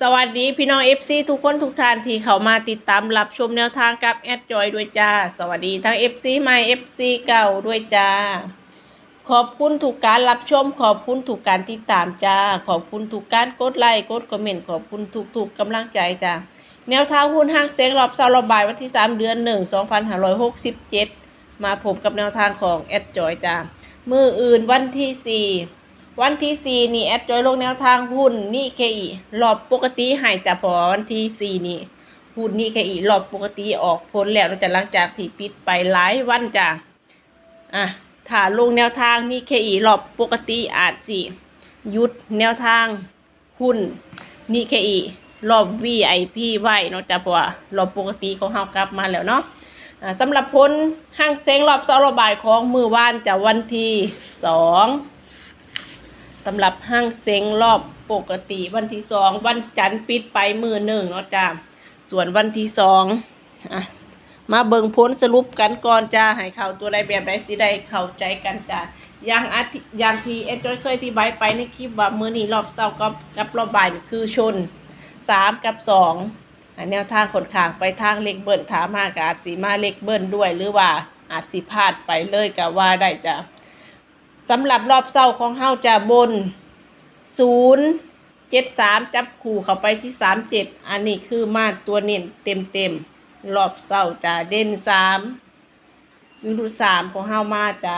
สวัสดีพี่น้อง FC ทุกคนทุกท่านที่เข้ามาติดตามรับชมแนวทางกับแอดจอยด้วยจ้า สวัสดีทั้ง FC ใหม่ FC เก่าด้วยจ้า ขอบคุณทุกการรับชม ขอบคุณทุกการติดตามจ้า ขอบคุณทุกการกดไลค์กดคอมเมนต์ขอบคุณทุกๆกกำลังใจจ้าแนวทางหุ้นห้างเซ็งรอบเสาร์ระบายวันที่ 3 เดือน 1 2567 มาพบกับแนวทางของแอดจอยจ้ามืออื่นวันที่ 4 วันที่4นี่แอดจอยลงแนวทางหุ้นนี่เคอีรอบปกติหายจากพอวันที่4นี่หุ้นนี่เคอีรอบปกติออกผลแล้วจะหลังจากที่ปิดไปหลายวันจ้าอะถ้าลงแนวทางนี่เคอีรอบปกติอาจสิยุดแนวทางหุ้นนี่เคอีรอบ VIP ไว้เนาะจ้ะเพราะว่ารอบปกติของเฮากลับมาแล้วเนาะสำหรับผลห้างเซ็งรอบเสาร์ระบายของมือวานจะวันที่สอง สำหรับห้างเซ็งรอบปกติวันที่สองวันจันทร์ปิดไปมือหนึ่งเนาะจ้ะส่วนวันที่สองอะมาเบิ่งผลสรุปกันก่อนจ้าให้เข้าตัวใดแบบใดสิได้เข้าใจกันจ้าอย่างอาทิอย่างที่เอ็ดจอยเคยอธิบายไปในคลิปว่ามือนี้รอบเสาร์กับกับรอบบ่ายคือชนสามกับสองอะแนวทางขนขางไปทางเล็กเบิ้ลถามากาจสีมาเล็กเบิ้ลด้วยหรือว่าอาจสิพลาดไปเลยก็ว่าได้จ้ะ สำหรับรอบเศร้าของเฮาจะบนศูนย์เจ็ดสามจับคู่เข้าไปที่สามเจ็ดอันนี้คือมาตัวเน้นเต็มเต็มๆรอบเศร้าจะเด่นสามวิรุสามของเฮามาจะ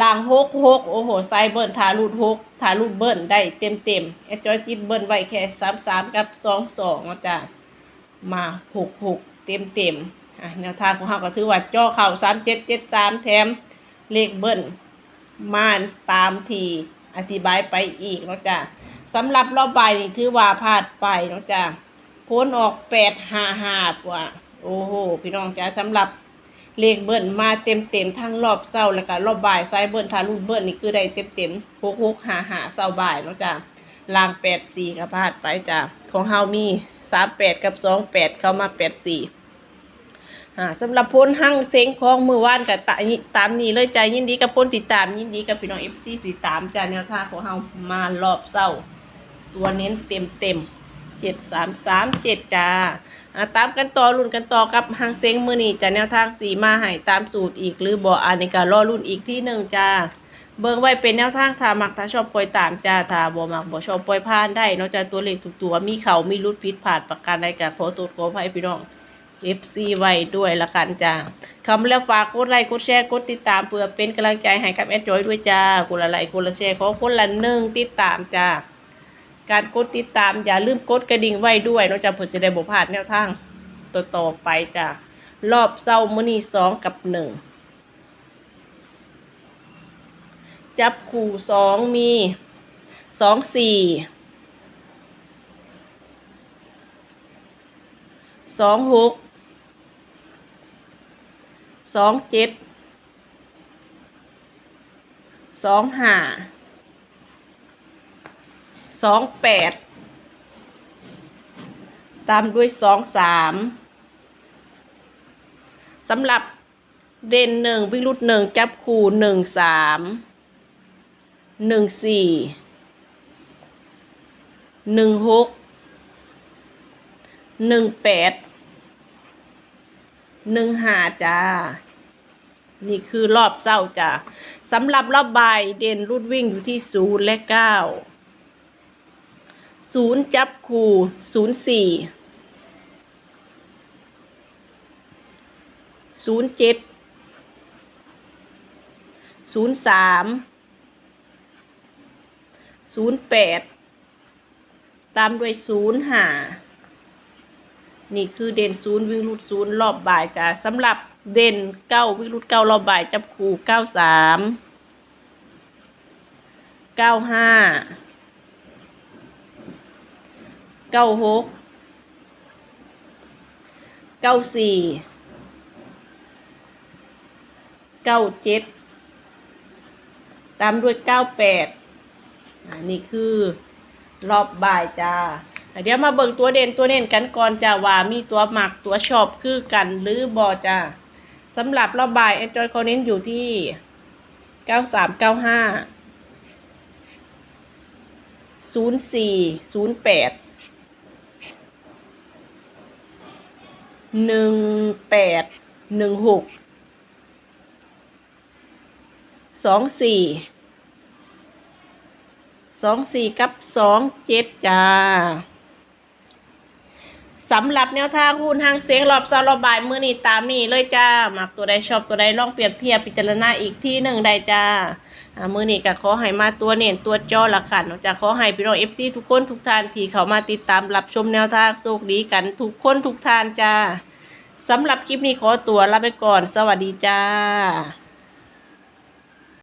ลางหกหกโอ้โหไซเบิ้ลทารูดหกทารูดเบิ้ลได้เต็มเต็มๆแอจอยจิตเบิ้ลไว้แค่สามสามกับสองสองจ้ะมาหกหกเต็มเต็มๆอะแนวทางของเฮาก็ถือว่าจ่อเข่าสามเจ็ดเจ็ดสามแถมเลขเบิ้ล มาตามทีอธิบายไปอีกเนาะจ้ะสำหรับรอบใบนี่ถือว่าพลาดไปเนาะจ้ะพ้นออกแปดห้าห้ากว่า โอ้โห พี่น้องจ้ะสำหรับเลขเบิ้ลมาเต็มเต็มๆทั้งรอบเศร้าแล้วก็รอบบ่ายไซเบิ้ลทารุเบิ้ลนี่คือได้เต็มเต็มหกหกหาห้าเศร้าบ่ายเนาะจ้ะลางแปดสี่ก็พลาดไปจ้ะของเฮามีสามแปดกับสองแปดเข้ามาแปดสี่ อ่าสำหรับพ้นหั่งเซ็งของมือว่านกับตาตามนี้เลยใจยินดีกับพ้นติดตามยินดีกับพี่น้องเอฟซีติดตามจ้ะแนวทางของเฮามารอบเศร้า ตัวเน้นเต็มเต็มเจ็ดสามสามเจ็ดจ้าตามกันต่อรุ่นกันต่อกับหางเซ็งมือนี่จะแนวทางสีมาให้ตามสูตรอีก หรือบ่อันในการรอรุ่นอีกที่หนึ่งจ้า เบิ่งไว้เป็นแนวทางถ้ามักถ้าชอบปล่อยตามจ้าถ้าบ่มักบ่ชอบปล่อยผ่านได้เนอกจากตัวเลขทุกตัวมีเขามีรุดผิดพลาดประการใดก็ขอโทษขออภัยพี่น้อง FC ไว้ด้วยละกันจ้าคำแล้วฝากกดไลค์กดแชร์กดติดตามเพื่อเป็นกำลังใจให้กับแอดจอยด้วยจ้าคนละไลค์คนละแชร์ขอคนละหนึ่งติดตามจ้าการกดติดตามอย่าลืมกดกระดิ่งไว้ด้วยนอกจากเพื่อจะได้บพลาดแนวทางต่อต่อไปจ้ะรอบเศร้ามือนีสองกับหนึ่งจับคู่สองมีสองสี่สองหก สองเจ็ดสองห้าสองแปดตามด้วยสองสามสำหรับเด่นหนึ่งวิ่งรุดหนึ่งจับคู่หนึ่งสามหนึ่งสี่หนึ่งหกหนึ่งแปด หนึ่งห้าจ้า นี่คือรอบเศร้าจ้าสำหรับรอบบ่ายเด่นรุดวิ่งอยู่ที่ศูนย์และเก้าศูนย์จับคู่ศูนย์สี่ศูนย์เจ็ดศูนย์สามศูนย์แปดตามด้วยศูนย์ห้า นี่คือเด่นศูนย์วิ่งรุดศูนย์รอบบ่ายจ้ะสำหรับเด่นเก้าวิ่งรุดเก้ารอบบ่ายจับคู่เก้าสามเก้าห้าเก้าหกเก้าสี่เก้าเจ็ดตามด้วยเก้าแปดอันนี้คือรอบบ่ายจ้า เดี๋ยวมาเบิ่งตัวเด่นตัวเน่นกันก่อนจ้าว่ามีตัวหมักตัวชอบคือกันหรือบอจ้าสำหรับรอบบ่ายแอนจอยเขาเน้นอยู่ที่เก้าสามเก้าห้าศูนย์สี่ศูนย์แปดหนึ่งแปดหนึ่งหกสองสี่สองสี่กับสองเจ็ดจ้า สำหรับแนวทางหุ้นทางเสียงรอบซอรอบบ่ายมือนี้ตามนี้เลยจ้าหมักตัวใดชอบตัวใดลองเปรียบเทียบพิจารณาอีกที่หนึ่งได้จ้ามือนี้ก็ขอให้มาตัวเน้นตัวจอละค่ะนจากขอให้พี่น้องเอฟซีทุกคนทุกท่านที่เขามาติดตามรับชมแนวทางโชคดีกันทุกคนทุกท่านจ้าสำหรับคลิปนี้ขอตัวลาไปก่อน สวัสดีจ้า